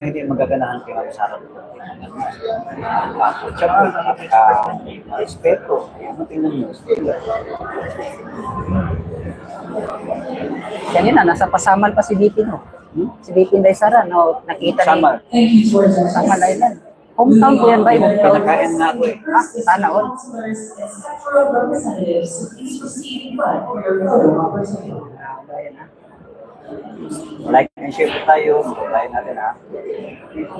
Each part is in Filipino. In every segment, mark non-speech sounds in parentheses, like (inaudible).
hindi magaganahan kay Ma'am Sarah. At siya po, uh, respeto. Ano tingnan niyo? Kanina, nasa pasamal pa si VP, no? Hmm? Si VP Inday Sara, no? Nakita Samal. ni Pasamal Island. Hometown ko yan ba? Pinakain na ako eh. Ah, sana all. Councilors Like and share po tayo. Like natin ha.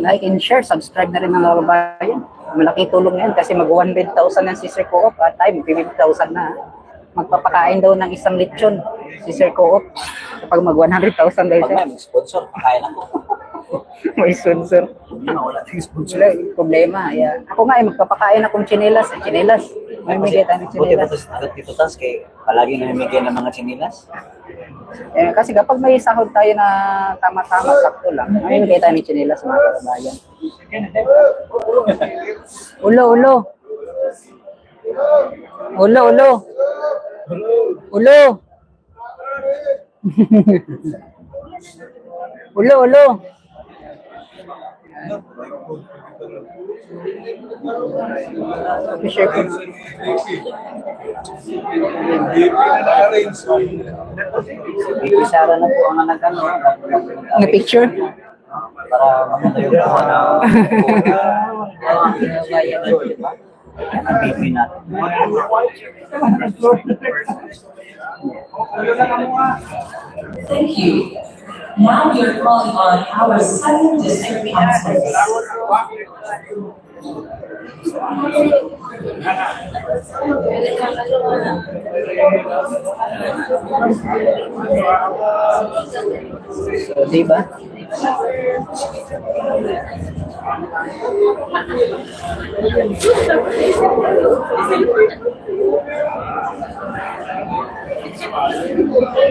Like and share, subscribe na rin mga kababayan. Malaking tulong yan kasi mag 100,000 ng si Sir Co-op at time, 50,000 na. Magpapakain daw ng isang lechon si Sir Co-op kapag mag 100,000 daw Pag siya. may sponsor, pakain ako. (laughs) May sponsor. Wala tayong sponsor. Wala, problema. Yeah. Ako nga, eh, magpapakain akong chinelas. Eh, chinelas. May migay tayo ng Buti ba ito, Tito Tas, kay palagi namimigay ng mga chinilas? Eh, kasi kapag may sahod tayo na tama-tama, sakto lang, may migay tayo ng chinelas mga kababayan. Ulo, ulo. Ulo, ulo. Ulo. (laughs) ulo, ulo. Share ko. Bibi Sara na po ang nag-ano. Ang picture? Para maganda yung mga na Yan ang bibi natin. Thank you. Now we are calling on our second district councilors. So, di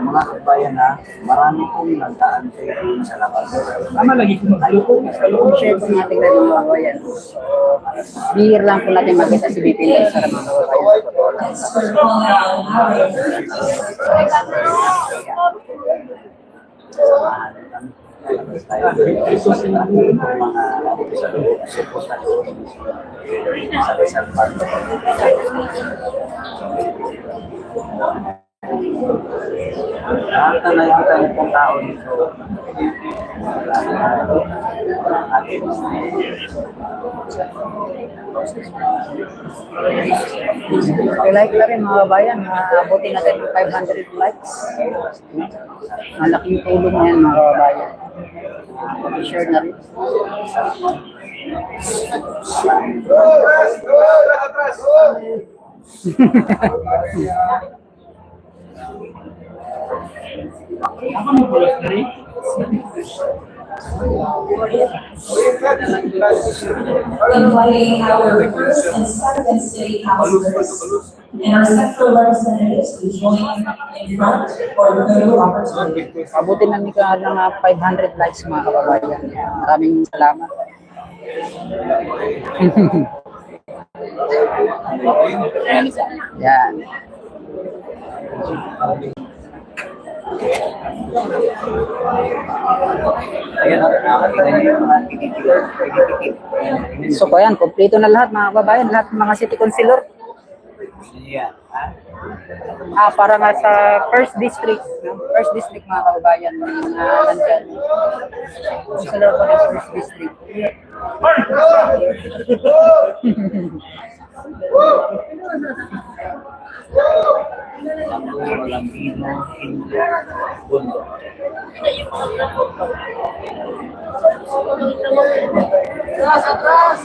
Mga kabayan na, marami pong nagdaan kayo sa labas. Tama lagi kung share po natin na mga kababayan. Bihir lang po natin makita si BP Sara mga calling on our Lahat na nakikita niyo pong tao dito. I-like na rin mga kababayan. Maabutin natin ng 500 likes. Malaking tulong yan mga kababayan. Pag-share na rin. Inviting our first and second city councilors and our sectoral representatives to join in front for photo opportunity. Abutin namin ka ng ah, 500 likes mga kababayan. Maraming salamat. (laughs) Yan. Ayan, nakakita niyo yung mga. So po yan, kompleto na lahat mga kababayan, lahat ng mga city councilor. Yan. ha? Ah, para nga sa first district, no? first district mga kababayan, na nandyan. Councilor po ng first district. (laughs) Tambor, lambino. Atrás, atrás!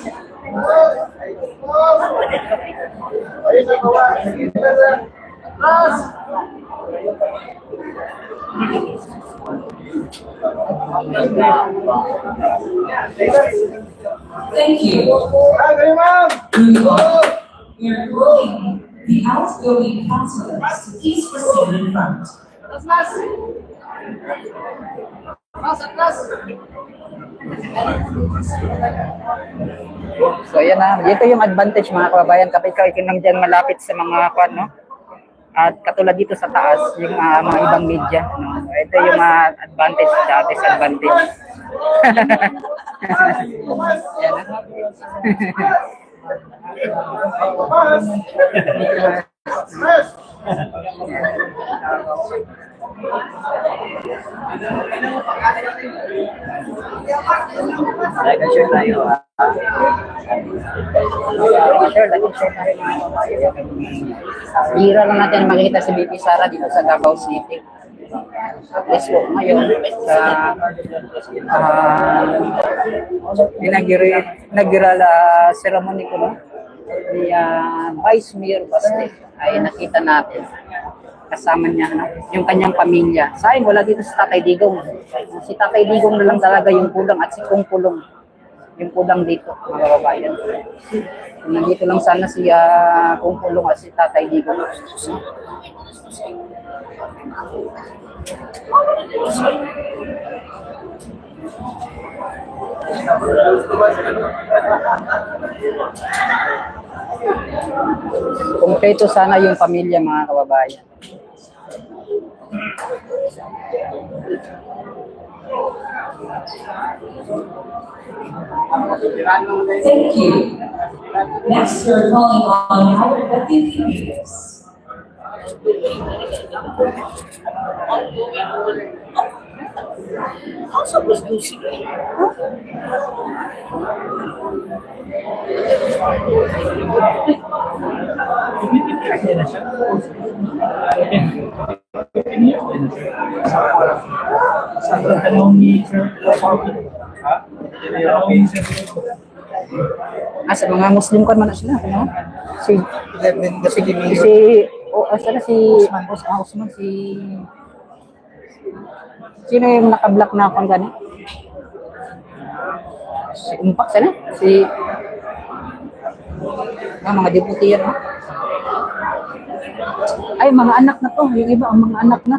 Atrás! Thank you. We are calling the outgoing councilors to please proceed in front. So yan na, dito yung advantage mga kababayan kapag ikaw nandiyan malapit sa mga kwan, no? At katulad dito sa taas, yung ah, mga ibang media, no? Ito yung mga advantage at disadvantage. Like and share tayo ha. Bira lang natin makikita si BP Sara dito sa Davao City. Least po, ngayon, sa uh, inaugural uh, ceremony ko, no? ni uh, Vice Mayor Baste ay nakita natin kasama niya no? yung kanyang pamilya. Sa akin, wala dito si Tatay Digong. Si Tatay Digong na lang talaga yung kulang at si Kung Pulong yung kulang dito, mga kababayan. Nandito lang sana si uh, Kung Pulong at si Tatay Digong. Kompleto sana yung pamilya, mga kababayan. Thank you. Next, we're calling on Howard Deputy Peters. Ah, sa mga Muslim ko man sila, ano? Si si o oh, sana si Os ah, Osman si Sino yung naka-block na akong gani? Si Umpak sana? Si ah, mga deputy yan. ah. Ay, mga anak na to. Yung iba, ang mga anak na.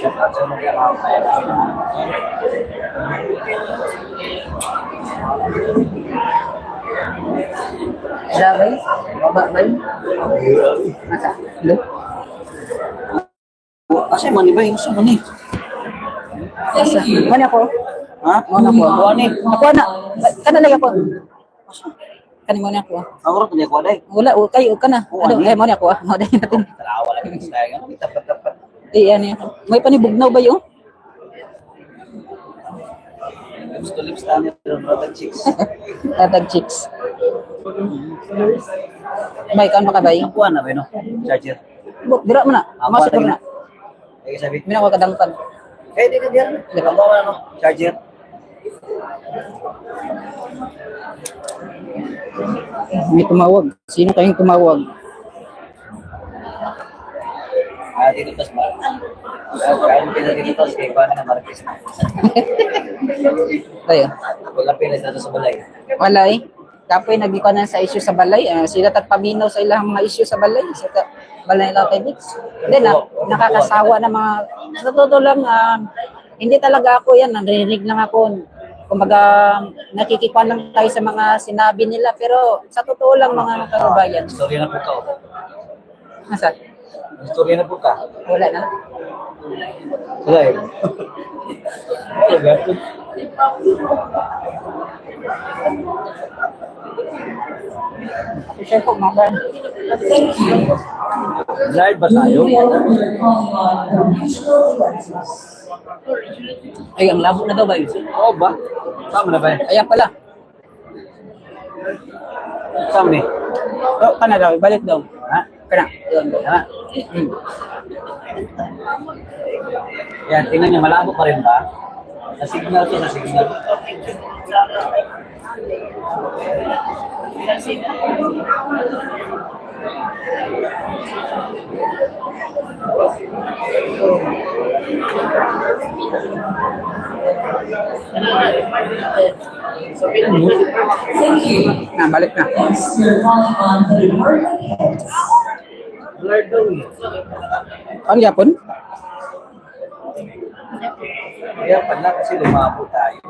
Sa. Wala yun? Baba ba yun? Masa? Hello? Kasi mani ba yung sa mani? Masa? Mani ako? Ha? Mani ako? Eh. Ako na. Kanalay ako. Kani mo na ako. Ang oras na ko day. Wala, o kayo ka na. Oo, Ano, ano? eh, mo na ako ah. (laughs) Mo na natin. Tarawa lang yung style. Ano tapat tapat. Eh, ano yan. May panibugnaw ba yun? Lips to lips tayo ng brother chicks. (laughs) Tatag chicks. May kan makabay. Nakuha na ba no? Charger. Buk, dira mo na. Lagi mo na. Ay sabi. Mina ko kadangkan. Eh di ka diyan. Di ka bawa no? Charger. May tumawag. Sino kayong tumawag? Ah, dito tas ba? Ah, Kain pila dito kay paano na Marquez na. Tayo. Wala pila sa sa balay. Wala eh. Kapoy nagikuan na sa issue sa balay. Ah, sila tagpaminaw sa ilang mga issue sa balay. Sa ka, balay lang kay Dix. Then na, nakakasawa na mga sa totoo lang ah, hindi talaga ako yan. Narinig lang ako. Kumbaga, nakikikuan lang tayo sa mga sinabi nila. Pero sa totoo lang mga kababayan. Storya na po ka. oh. Nasa? Storya na po ka. Wala na. Wala eh. Wala. Siya po, you. Live ba tayo? Ay, ang labo na daw ba yun? Oo ba? Sama na ba? Ayan pala. Sama ni. Oh, kana daw, balik daw. Kana. Yun. Ha? Hmm. Yan, tingnan niyo, malabo pa rin ba? Sa signal to, sa signal. Thank you. Na, balik na. Blurred daw eh. Ano yapon? Kaya pala kasi lumabo tayo.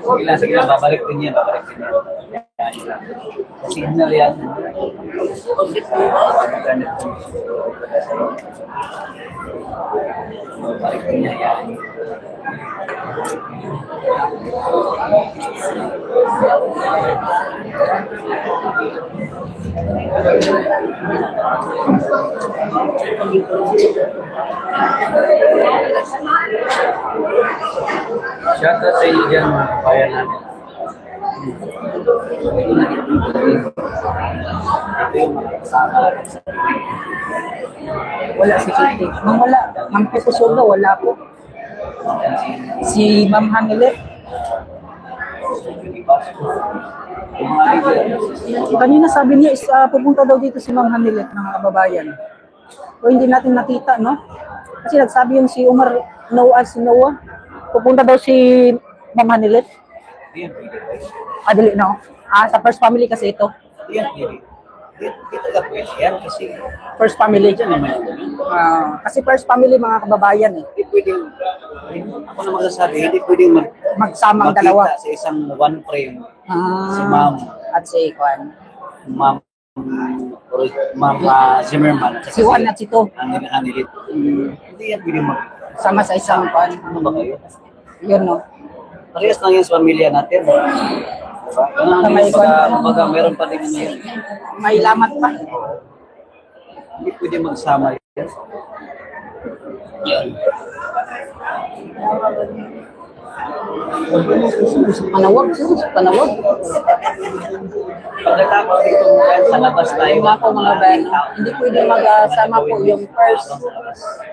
Sige lang, sige lang, babalik din yan, babalik din yan. Yan lang. Signal yan. Internet. Babalik din yan yan. Wala si Kitty. Ma'am, wala. Ma'am Pepusoga, wala po. Si Ma'am Hamilet. Kanina sabi niya is ah, pupunta daw dito si Ma'am Hamilet ng mga kababayan. O hindi natin nakita, no? Kasi nagsabi yung si Umar Noah, si Noah. Pupunta daw si Ma'am Hamilet. Hindi yan pwede. Ah, dali, no? Ah, sa first family kasi ito. Hindi yan pwede. Hindi talaga pwede yan kasi First family dyan. Ah, kasi first family mga kababayan eh. hindi pwedeng, ako na magsasabi, hindi pwedeng mag, Magsamang magkita dalawa. sa isang one frame. Ah, Si Ma'am. At si Kwan. Ma'am, or Ma'am ah, Zimmerman. at saka Si Juan at si To. Ang hanilit. Hindi yan pwedeng mag, Sama sa isang Kwan. ano ba kayo? Yun, no? Parehas lang yan sa pamilya natin. Diba? Ganun ang Kamay ko. baga, baga, meron pa din yun. May lamat pa. Hindi pwede magsama yan. Panawag, sus, panawag. Pagkatapos dito sa labas tayo. Yung ako mga ben, hindi pwede mag-asama po yung first,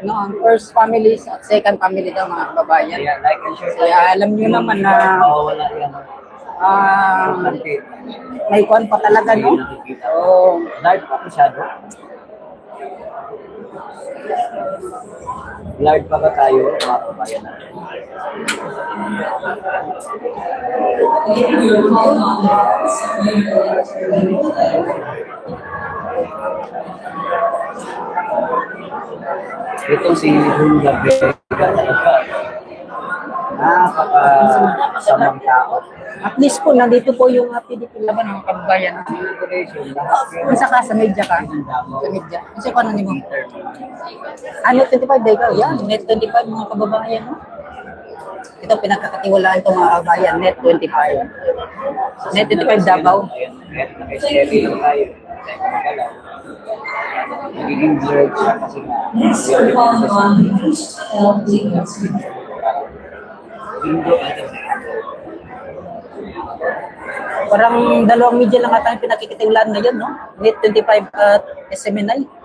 no, ang first families at second family daw mga kababayan. Kaya alam niyo naman na yan. ah, may kwan pa talaga, no? Oh, Large pa masyado. Large pa ba tayo, mga kabayan natin? Again, we're calling on the heads. We will Itong si Hulga Vega talaga. Napaka-samang tao. at least po, nandito po yung uh, PDP laban ng kababayan. Isa ka sa media ka? Sa media. Kasi kung ano ni mo? Ah, net 25 day ka? Yan, net 25 mga kababayan. No? Ito pinagkakatiwalaan itong mga kababayan, net 25. Net 25 Davao. Nagiging blurred siya kasi nga. Next, we're calling on the first LD. Indo, ito. Parang dalawang media lang ata yung pinakikitiwalaan ngayon, no? Net 25 at SMNI.